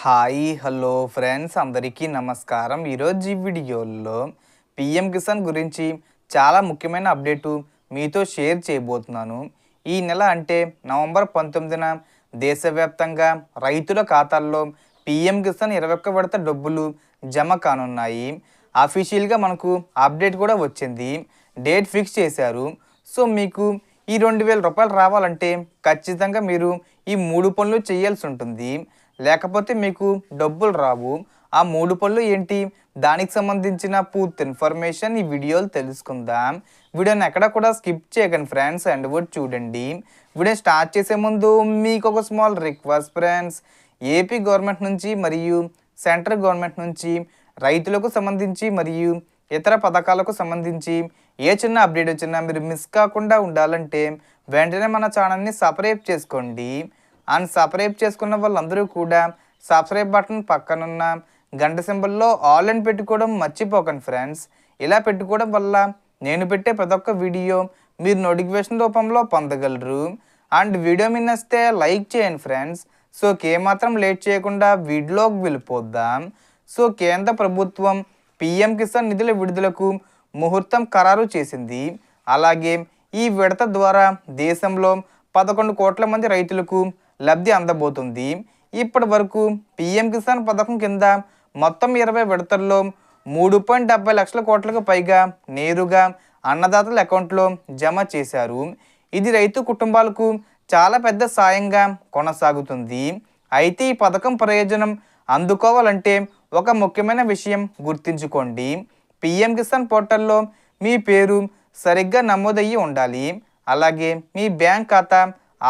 Hi hello friends అందరికీ నమస్కారం. ఈరోజు ఈ వీడియోలో పిఎం కిసాన్ గురించి చాలా ముఖ్యమైన అప్డేటు మీతో షేర్ చేయబోతున్నాను. ఈ నెల అంటే నవంబర్ పంతొమ్మిదిన దేశవ్యాప్తంగా రైతుల ఖాతాల్లో పిఎం కిసాన్ ఇరవై ఒక్క విడత డబ్బులు జమ కానున్నాయి. అఫీషియల్గా మనకు అప్డేట్ కూడా వచ్చింది. డేట్ ఫిక్స్ చేశారు. సో మీకు ఈ రెండు వేల రూపాయలు రావాలంటే ఖచ్చితంగా మీరు ఈ మూడు పనులు చేయాల్సి ఉంటుంది. లేకపోతే మీకు డబ్బులు రావు. ఆ మూడు పళ్ళు ఏంటి? దానికి సంబంధించిన పూర్తి ఇన్ఫర్మేషన్ ఈ వీడియోలు తెలుసుకుందాం. వీడియోని ఎక్కడ కూడా స్కిప్ చేయకండి ఫ్రెండ్స్ అండ్ కూడా చూడండి. వీడియో స్టార్ట్ చేసే ముందు మీకు ఒక small request friends. AP government నుంచి మరియు సెంట్రల్ గవర్నమెంట్ నుంచి రైతులకు సంబంధించి మరియు ఇతర పథకాలకు సంబంధించి ఏ చిన్న అప్డేట్ వచ్చినా మీరు మిస్ కాకుండా ఉండాలంటే వెంటనే మన ఛానల్ని సపరేట్ చేసుకోండి. అండ్ సబ్స్క్రైబ్ చేసుకున్న వాళ్ళందరూ కూడా సబ్స్క్రైబ్ బటన్ పక్కనున్న గంట సింబల్లో ఆల్ అని పెట్టుకోవడం మర్చిపోకండి ఫ్రెండ్స్. ఇలా పెట్టుకోవడం వల్ల నేను పెట్టే ప్రతి ఒక్క వీడియో మీరు నోటిఫికేషన్ రూపంలో పొందగలరు. అండ్ వీడియో మీ నచ్చితే లైక్ చేయండి ఫ్రెండ్స్. సో మాత్రం లేట్ చేయకుండా వీడియోకి వెళ్ళిపోద్దాం సో కేంద్ర ప్రభుత్వం పిఎం కిసాన్ నిధుల విడుదలకు ముహూర్తం ఖరారు చేసింది. అలాగే ఈ విడత ద్వారా దేశంలో పదకొండు కోట్ల మంది రైతులకు లబ్ధి అందబోతుంది. ఇప్పటి వరకు పిఎం కిసాన్ పథకం కింద మొత్తం ఇరవై విడతల్లో మూడు పాయింట్ డెబ్బై లక్షల కోట్లకు పైగా నేరుగా అన్నదాతల అకౌంట్లో జమ చేశారు. ఇది రైతు కుటుంబాలకు చాలా పెద్ద సాయంగా కొనసాగుతుంది. అయితే ఈ పథకం ప్రయోజనం అందుకోవాలంటే ఒక ముఖ్యమైన విషయం గుర్తుంచుకోండి. పిఎం కిసాన్ పోర్టల్లో మీ పేరు సరిగ్గా నమోదయ్యి ఉండాలి. అలాగే మీ బ్యాంక్ ఖాతా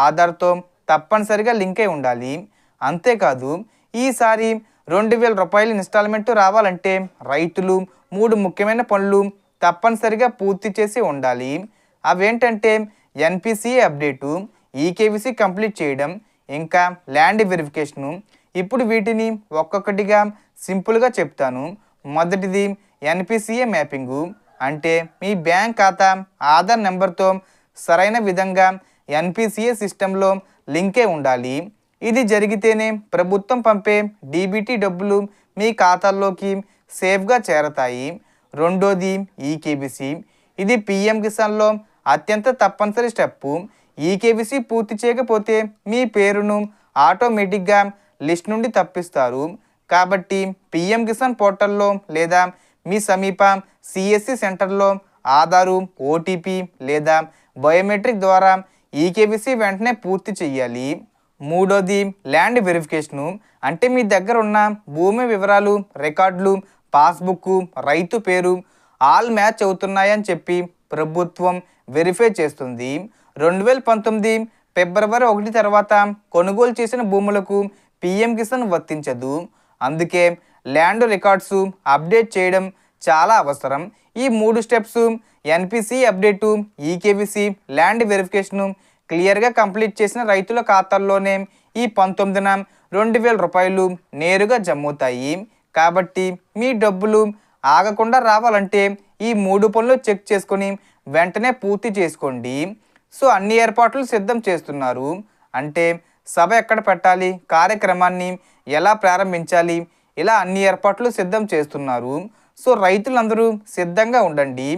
ఆధార్తో తప్పనిసరిగా లింక్ అయి ఉండాలి. అంతేకాదు ఈసారి రెండు వేల రూపాయలు ఇన్స్టాల్మెంట్ రావాలంటే రైతులు మూడు ముఖ్యమైన పనులు తప్పనిసరిగా పూర్తి చేసి ఉండాలి. అవేంటంటే ఎన్పిసిఏ అప్డేటు ఈకేవిసి కంప్లీట్ చేయడం ఇంకా ల్యాండ్ వెరిఫికేషను. ఇప్పుడు వీటిని ఒక్కొక్కటిగా సింపుల్గా చెప్తాను. మొదటిది ఎన్పిసిఏ మ్యాపింగు. అంటే మీ బ్యాంక్ ఖాతా ఆధార్ నెంబర్తో సరైన విధంగా ఎన్పిసిఏ సిస్టంలో లింకే ఉండాలి. ఇది జరిగితేనే ప్రభుత్వం పంపే డీబీటీ డబ్బులు మీ ఖాతాల్లోకి సేఫ్గా చేరతాయి. రెండోది ఈకేబీసీ. ఇది పిఎం కిసాన్లో అత్యంత తప్పనిసరి స్టెప్పు. ఈకేబీసీ పూర్తి చేయకపోతే మీ పేరును ఆటోమేటిక్గా లిస్ట్ నుండి తప్పిస్తారు. కాబట్టి పిఎం కిసాన్ పోర్టల్లో లేదా మీ సమీప సిఎస్సి సెంటర్లో ఆధారు ఓటీపీ లేదా బయోమెట్రిక్ ద్వారా ఈకేబీసీ వెంటనే పూర్తి చేయాలి మూడోది ల్యాండ్ వెరిఫికేషను. అంటే మీ దగ్గర ఉన్న భూమి వివరాలు రికార్డులు పాస్బుక్ రైతు పేరు ఆల్ మ్యాచ్ అవుతున్నాయని చెప్పి ప్రభుత్వం వెరిఫై చేస్తుంది. రెండు వేల పంతొమ్మిది ఫిబ్రవరి ఒకటి తర్వాత కొనుగోలు చేసిన భూములకు పిఎం కిసాన్ వర్తించదు. అందుకే ల్యాండ్ రికార్డ్స్ అప్డేట్ చేయడం చాలా అవసరం. ఈ మూడు steps NPC update eKYC land verification క్లియర్గా కంప్లీట్ చేసిన రైతుల ఖాతాల్లోనే ఈ పంతొమ్మిదిన రెండు వేల రూపాయలు నేరుగా జమ్ముతాయి. కాబట్టి మీ డబ్బులు ఆగకుండా రావాలంటే ఈ మూడు పనులు చెక్ చేసుకొని వెంటనే పూర్తి చేసుకోండి. సో అన్ని ఏర్పాట్లు సిద్ధం చేస్తున్నారు. అంటే సభ ఎక్కడ పెట్టాలి కార్యక్రమాన్ని ఎలా ప్రారంభించాలి ఇలా అన్ని ఏర్పాట్లు సిద్ధం చేస్తున్నారు. సో రైతులందరూ సిద్ధంగా ఉండండి.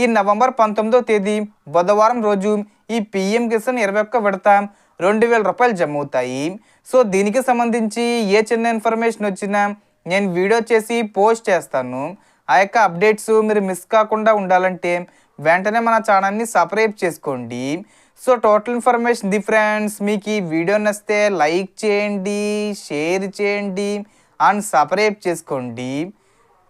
ఈ నవంబర్ పంతొమ్మిదో తేదీ బుధవారం రోజు ఈ పిఎం కిసాన్ ఇరవై ఒక్క విడత రెండు వేల రూపాయలు జమ అవుతాయి సో దీనికి సంబంధించి ఏ చిన్న ఇన్ఫర్మేషన్ వచ్చినా నేను వీడియో చేసి పోస్ట్ చేస్తాను. ఆ యొక్క అప్డేట్స్ మీరు మిస్ కాకుండా ఉండాలంటే వెంటనే మన ఛానల్ని సబ్స్క్రైబ్ చేసుకోండి. So total information the friends మీకు ఈ వీడియో నచ్చితే లైక్ చేయండి షేర్ చేయండి అండ్ సబ్స్క్రైబ్ చేసుకోండి.